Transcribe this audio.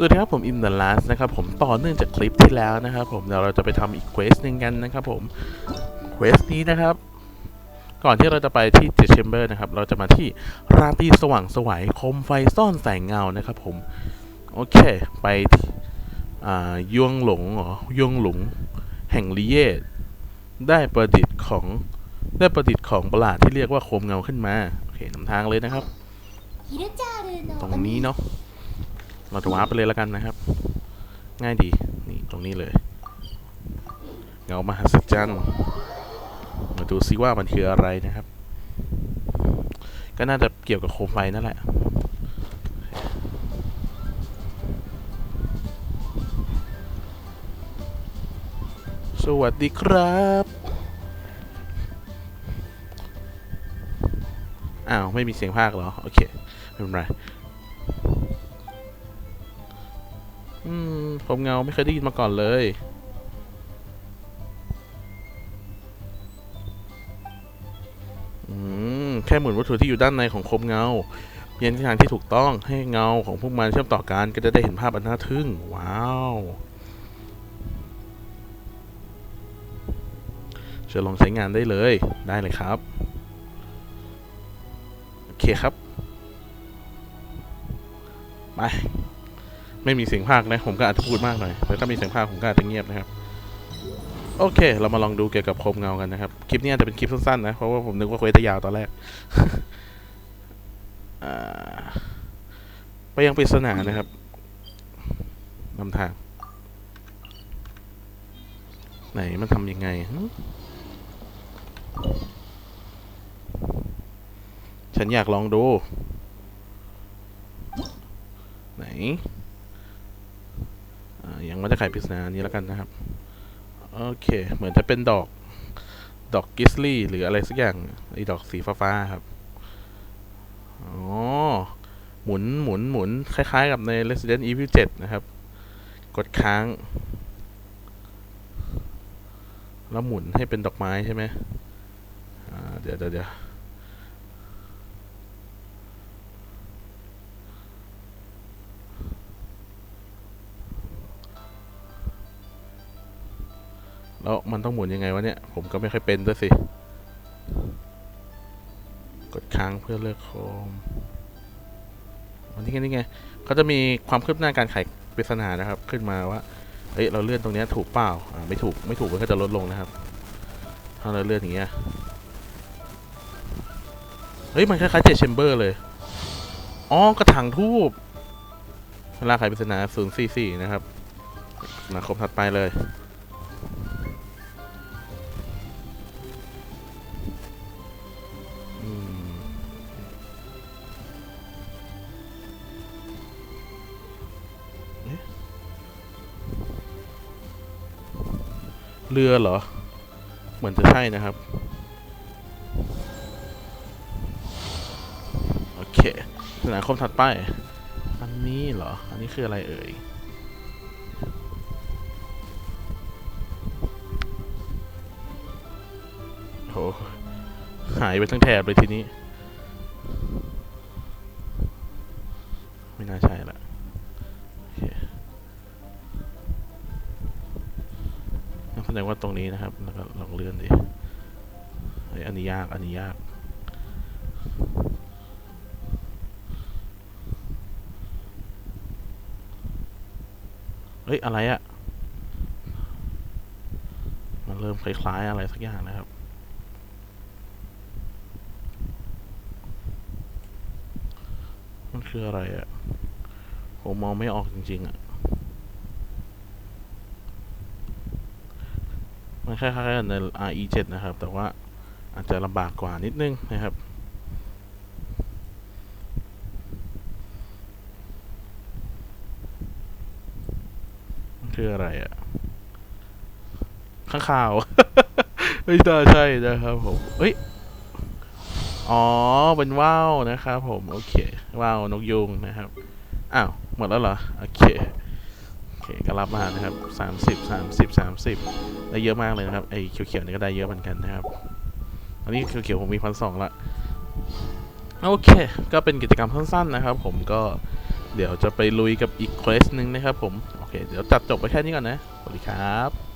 สวัสดีครับผมอินเดอะลัสนะครับผมต่อเนื่องจากคลิปที่แล้วนะครับผมเดี๋ยวเราจะไปทำอีกเควสหนึ่งกันนะครับผมเควสนี้นะครับ ก่อนที่เราจะไปที่เจเชมเบอร์นะครับ เราจะมาที่ราตรีสว่างสวัยคมไฟซ่อนแสงเงานะครับผม โอเค ไปยวงหลงหรอยวงหลง แห่งลิเยตได้ประดิษฐ์ของได้ประดิษฐ์ของประหลาดที่เรียกว่าโคมเงาขึ้นมา โอเคนำทางเลยนะครับ ตรงนี้เนาะ เราจะวาร์ปไปเลยแล้วกันนะครับ ง่ายดี นี่ตรงนี้เลยเงามหัศจรรย์มาดูซิว่ามันคืออะไรนะครับ ก็น่าจะเกี่ยวกับโคมไฟนั่นแหละสวัสดีครับอ้าว ไม่มีเสียงภาคเหรอ โอเค ไม่เป็นไร อืม ผมเงาไม่เคยได้ยินมาก่อนเลย อืม แค่หมุนวัตถุที่อยู่ด้านในของคมเงาเปลี่ยนทางที่ถูกต้องให้เงาของพวกมันเชื่อมต่อกันก็จะได้เห็นภาพอันน่าทึ่ง ว้าวเชิญลองใช้งานได้เลยได้เลยครับ โอเคครับ ไป ไม่มีเสียงภาคนะผมก็อาจจะพูดมากหน่อยแต่ถ้ามีเสียงภาคผมก็อาจจะเงียบนะครับ โอเค เรามาลองดูเกี่ยวกับโคมเงากันนะครับ คลิปนี้อาจจะเป็นคลิปสั้นๆนะ เพราะว่าผมนึกว่าเควสจะยาวตอนแรกไปยังปริศนานะครับนำทาง ไหนมันทำยังไงฉันอยากลองดู ไหน อย่ายังไม่ได้ไขปริศนาอันนี้แล้วกันนะครับ โอเค เหมือนจะเป็นดอก ดอกกิสลี่หรืออะไรสักอย่างไอ้ดอกสีฟ้าๆครับ อ๋อ หมุนหมุนหมุนคล้ายๆกับใน Resident Evil 7 นะครับ กดค้าง แล้วหมุนให้เป็นดอกไม้ใช่ไหมเดี๋ยวเดี๋ยว แล้วมันต้องหมุนยังไงวะเนี่ย ผมก็ไม่ค่อยเป็นด้วยสิ กดค้างเพื่อเลือกโคมอันนี้ไงนี่ไงเขาจะมีความคืบหน้าการไขปริศนานะครับ ขึ้นมาว่าเฮ้ย เราเลื่อนตรงนี้ถูกเปล่า อ่า ไม่ถูก ไม่ถูกมันก็จะลดลงนะครับ ถ้าเราเลื่อนอย่างเงี้ย เฮ้ย มันคล้ายๆเจแชมเบอร์เลย อ๋อ กระถางทูบเวลาไขปริศนา044นะครับ มาครบถัดไปเลย เรือเหรอ เหมือนจะใช่นะครับ โอเค สนามคมถัดไป อันนี้เหรอ อันนี้คืออะไรเอ่ย โห หายไปทั้งแถบเลยทีนี้ ไม่น่าใช่ละ แสดงว่าตรงนี้นะครับ แล้วก็ลองเลื่อนดิอันนี้ยาก อันนี้ยาก เฮ้ย อะไรอะมันเริ่มคล้ายๆอะไรสักอย่างนะครับ มันคืออะไรอะผมมองไม่ออกจริง ๆอะ มันคล้ายๆกับใน RE7 นะครับ แต่ว่าอาจจะลำบากกว่านิดนึงนะครับมันคืออะไรอะ่ะข้างข่าวไม่น่าใช่นะครับผมเฮ้ย อ๋อ เป็นว่าวนะครับผม โอเค ว่าวนกยูงนะครับ อ้าว หมดแล้วเหรอ โอเคโอเค รับมานะครับสามสิบสามสิบสามสิบได้เยอะมากเลยนะครับไอ้เขียวๆนี่ก็ได้เยอะเหมือนกันนะครับ อันนี้เขียวๆผมมีพันสองละโอเค ก็เป็นกิจกรรมสั้นๆนะครับ ผมก็เดี๋ยวจะไปลุยกับอีกเควสหนึ่งนะครับผม โอเค เดี๋ยวจัดจบไปแค่นี้ก่อนนะ สวัสดีครับ